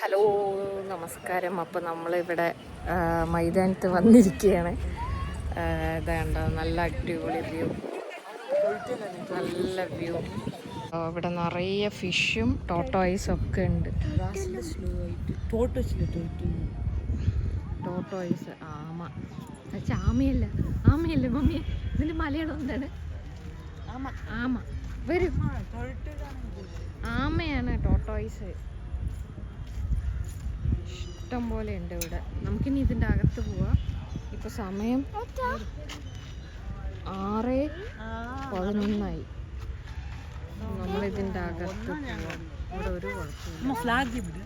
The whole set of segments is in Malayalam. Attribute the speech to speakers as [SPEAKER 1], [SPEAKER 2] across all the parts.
[SPEAKER 1] ഹലോ നമസ്കാരം. അപ്പോൾ നമ്മളിവിടെ മൈതാനത്ത് വന്നിരിക്കുകയാണ് ഇതാണ്ട നല്ല അടിപൊളി വ്യൂ. നല്ല വ്യൂ. ഇവിടെ നിറയെ ഫിഷും ടോട്ടോയ്സും ഒക്കെ ഉണ്ട്. ടോട്ടോയ്സ് ആമ പക്ഷെ ആമയല്ല ആമയല്ല മമ്മി ഇതിന്റെ മലയാളം എന്താണ്? ആമ. വരും. ആമയാണ് ടോട്ടോയ്സ് ഇഷ്ടം പോലെ ഉണ്ട് ഇവിടെ. നമുക്കിനി ഇതിന്റെ അകത്ത് പോവാം. ഇപ്പൊ സമയം ആറ് പതിനൊന്നായി. നമ്മളിതിന്റെ അകത്ത് പോവാം. ഇവിടെ ഒരു കുഴപ്പമില്ല.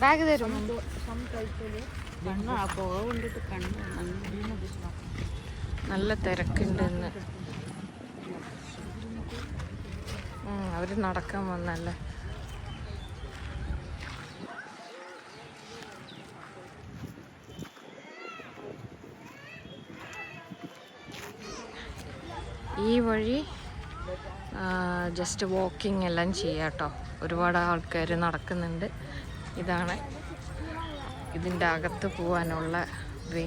[SPEAKER 1] ബാഗ് തരും
[SPEAKER 2] നല്ല
[SPEAKER 1] നല്ല തിരക്കുണ്ട് ഇന്ന്. നടക്കാൻ വന്നല്ലേ? ഈ വഴി ജസ്റ്റ് വാക്കിംഗ് എല്ലാം ചെയ്യാം കേട്ടോ ഒരുപാട് ആൾക്കാർ നടക്കുന്നുണ്ട്. ഇതാണ് ഇതിന്റെ അകത്ത് പോകാനുള്ള വേ.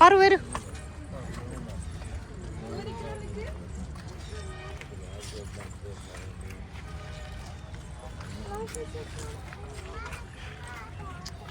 [SPEAKER 1] പറു വരൂ.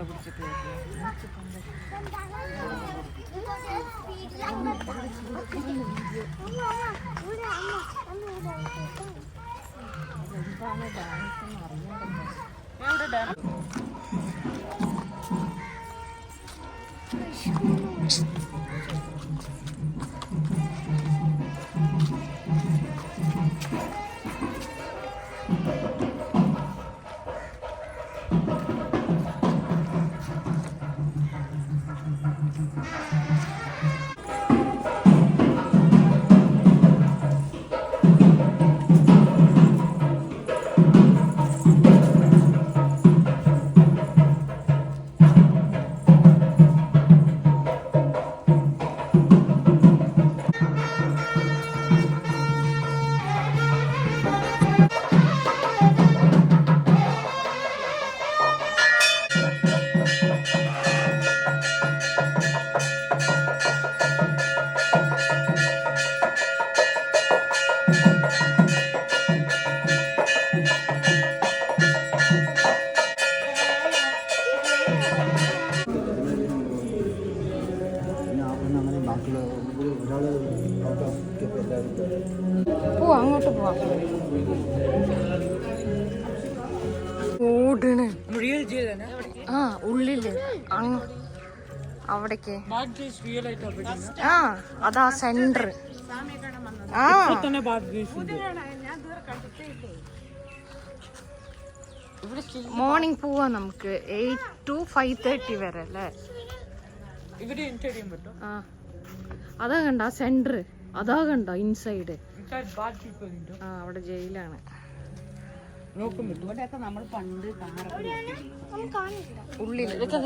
[SPEAKER 1] ക്യാമറ പിടിച്ചിട്ട് എന്താണ് ഡാൻസ്
[SPEAKER 3] ഒരാൾ ഔട്ട്
[SPEAKER 1] പോവാ അങ്ങോട്ട് പോവാ ഓടണേ. ആ ഉള്ളിൽ. അങ്ങ്. അവിടേക്ക്. ആ അതാ സെന്റർ ആ. മോർണിംഗ് പോവാം നമുക്ക്. എയ്റ്റ് ടു ഫൈവ് തേർട്ടി വരെ അല്ലേ?
[SPEAKER 2] ഇവിടെ
[SPEAKER 1] ആ. അതാ കണ്ട സെന്റർ അതാ കണ്ട ഇൻസൈഡ് ആ അവിടെ ജയിലാണ്. ഉള്ളിൽ പറ്റും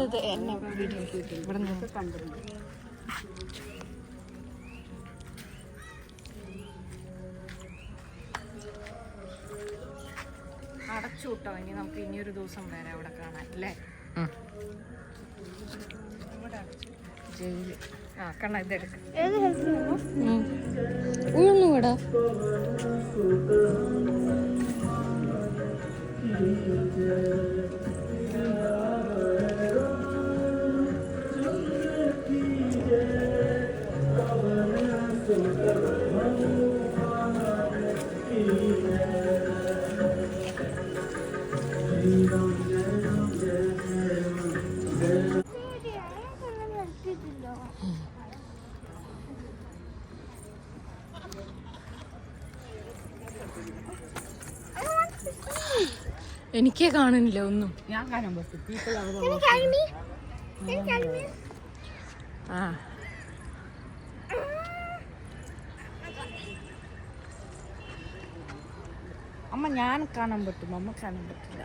[SPEAKER 1] നിന്ന് കൂട്ടോ ഇനി നമുക്ക് ഇനിയൊരു ദിവസം വരെ അവിടെ കാണാൻ അല്ലേ? ജയിൽ. ആ കണ്ണ ഇതെടുക്ക. എനിക്കേ കാണുന്നില്ല ഒന്നും.
[SPEAKER 2] ഞാൻ കാണാൻ?
[SPEAKER 1] ആ.
[SPEAKER 2] അമ്മ ഞാൻ കാണാൻ പറ്റും. അമ്മ കാണാൻ പറ്റില്ല.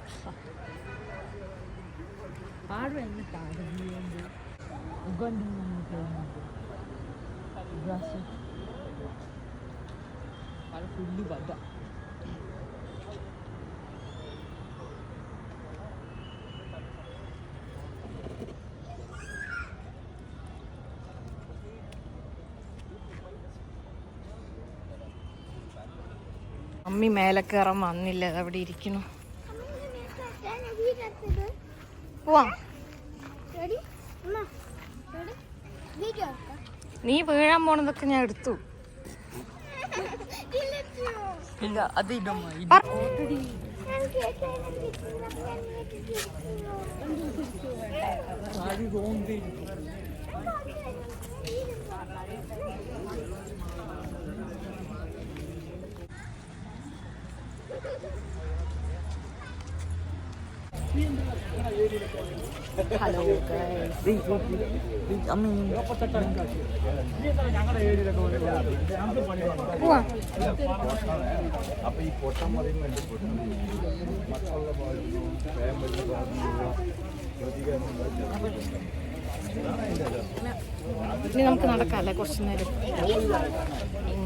[SPEAKER 2] പാടും ഉഗണ്ടി പല ഫുള്ള് ബദ
[SPEAKER 1] അമ്മി മേലെ കയറാൻ വന്നില്ല അവിടെ ഇരിക്കുന്നു. പോവാം. നീ വീഴാൻ പോണതൊക്കെ ഞാൻ എടുത്തു.
[SPEAKER 2] ഇല്ല അത് ഇടമ്മ സാരി റോണ്ട്
[SPEAKER 1] ഹലോ
[SPEAKER 3] അപ്പോൾ ഈ പൊട്ടം പറയുമ്പോൾ പാടുന്നു പ്രതികരണം
[SPEAKER 1] ഇനി നമുക്ക് നടക്കാല്ലേ കുറച്ച് നേരം?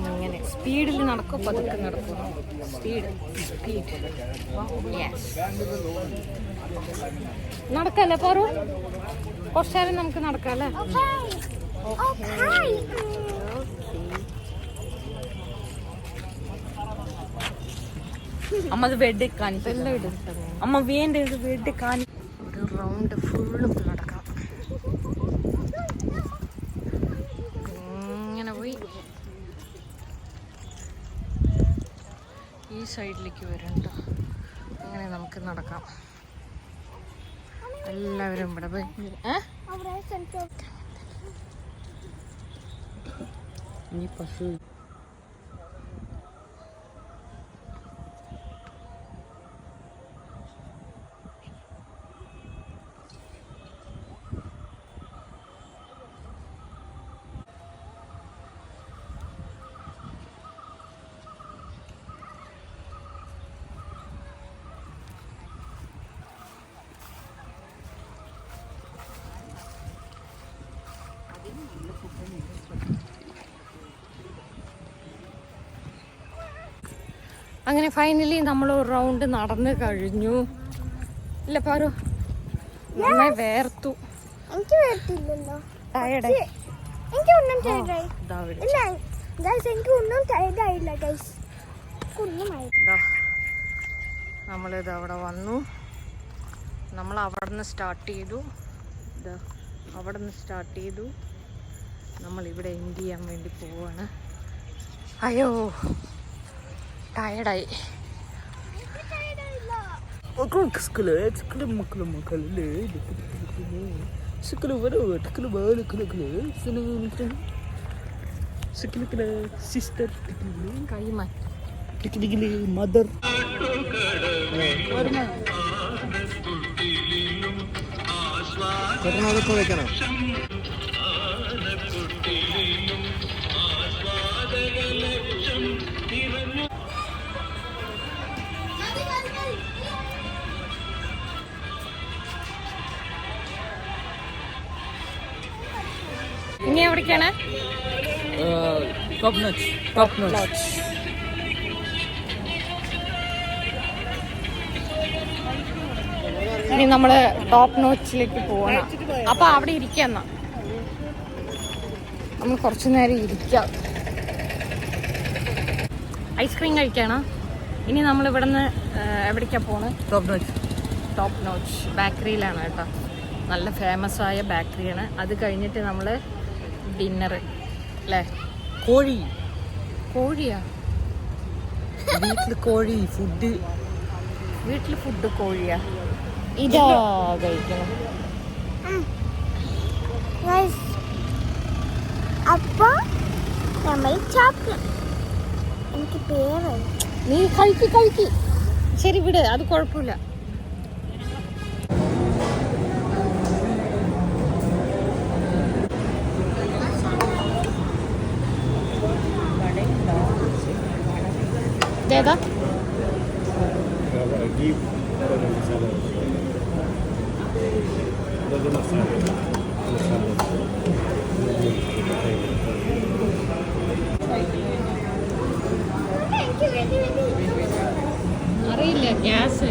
[SPEAKER 1] ഇങ്ങനെ സ്പീഡിൽ നടക്കും പതുക്കെ നടക്കും. സ്പീഡ് സ്പീഡ് നടക്കല്ലേ പറു? കുറച്ച് നേരം നമുക്ക് നടക്കാല്ലേ.
[SPEAKER 2] അമ്മ അത് വെഡ് കാണിച്ചു
[SPEAKER 1] എല്ലാം ഇടും
[SPEAKER 2] അമ്മ വെഡ് കാണിച്ചു
[SPEAKER 1] ഒരു റൗണ്ട് ഫുള്ളും നടക്കാം ഇങ്ങനെ പോയി ഈ സൈഡിലേക്ക് വരണ്ട അങ്ങനെ നമുക്ക് നടക്കാം. എല്ലാവരും ഇവിടെ
[SPEAKER 2] ഇനി പശു
[SPEAKER 1] അങ്ങനെ ഫൈനലി നമ്മൾ ഒരു റൗണ്ട് നടന്ന് കഴിഞ്ഞു. ഇല്ല പാറു. നമ്മെ വേർത്തു.
[SPEAKER 4] എനിക്ക് എനിക്ക് ഒന്നും ഇല്ല ഗൈസ് എനിക്ക് ഒന്നും ഗൈസ്
[SPEAKER 1] നമ്മളിത് അവിടെ വന്നു. നമ്മൾ അവിടെ നിന്ന് സ്റ്റാർട്ട് ചെയ്തു. അവിടെ നിന്ന് സ്റ്റാർട്ട് ചെയ്തു. നമ്മൾ ഇവിടെ എൻഡ് ചെയ്യാൻ വേണ്ടി പോവാണ്. അയ്യോ ടയർഡായി കിസ്കൽ
[SPEAKER 2] ചിക്കൽ നോച്ച്
[SPEAKER 1] ഇനി നമ്മൾ ടോപ്പ് നോച്ചിലേക്ക് പോകണം അപ്പൊ അവിടെ ഇരിക്കുന്ന നമ്മൾ കുറച്ചു നേരം ഇരിക്കാം. ഐസ്ക്രീം കഴിക്കണം? ഇനി നമ്മൾ ഇവിടെ നിന്ന് എവിടേക്കാ പോണ്?
[SPEAKER 2] ടോപ്പ് നോച്ച്
[SPEAKER 1] ടോപ്പ് നോച്ച് ബേക്കറിയിലാണ് കേട്ടോ. നല്ല ഫേമസ് ആയ ബേക്കറിയാണ് അത് കഴിഞ്ഞിട്ട് നമ്മൾ ഡിന്നർ അല്ലേ
[SPEAKER 2] കോഴി.
[SPEAKER 1] കോഴിയാ?
[SPEAKER 2] വീട്ടിൽ കോഴി ഫുഡ്
[SPEAKER 1] വീട്ടിൽ ഫുഡ് കോഴിയാ. ഇതാ കഴിക്കണം.
[SPEAKER 4] ഗൈസ് അപ്പൊ നമ്മൾ എനിക്ക് പേര്.
[SPEAKER 1] നീ കഴിക്കി കഴിക്കി. ശരി വിട്. അത് കുഴപ്പമില്ല. ഇതേതാ അറിയില്ല ഗ്യാസ്.